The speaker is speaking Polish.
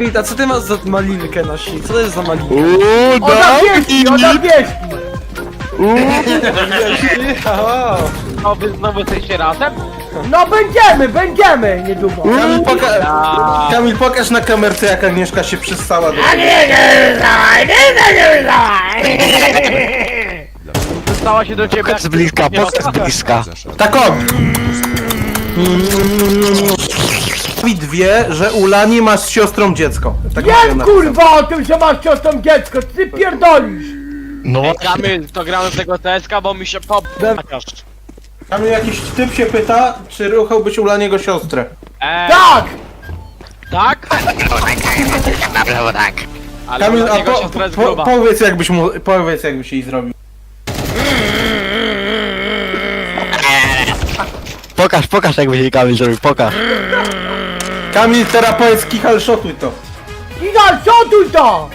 Wita, co ty masz za malinkę na si? Co to jest za malinka? Uuu, Oda wieści, oda wieści! O, No wy znowu jesteście razem? No będziemy, będziemy niedługo. Kamil, poka A, Kamil, pokaż na kamerce jak Agnieszka się przystała do Stała się do ciebie Pokaż z bliska, pokaż z bliska. Tak o! Dawid wie, że u Lani masz z siostrą dziecko. Tak Wiem mówiłem kurwa o tym, że masz siostrą dziecko, ty pierdolisz! No. Kamil, to gramy w tego TSK, bo mi się pop... Kamil, jakiś typ się pyta, czy ruchałbyś u Laniego siostrę. Eee, Tak! tak? Naprawdę tak. Ale Kamil, a po, siostra jest po, gruba. powiedz jakbyś mu, powiedz jakbyś jej zrobił. Pokaż, pokaż jakby się Kamil zrobił, pokaż. Kamil, teraz powiedz kichal to. Igal, szotuj to!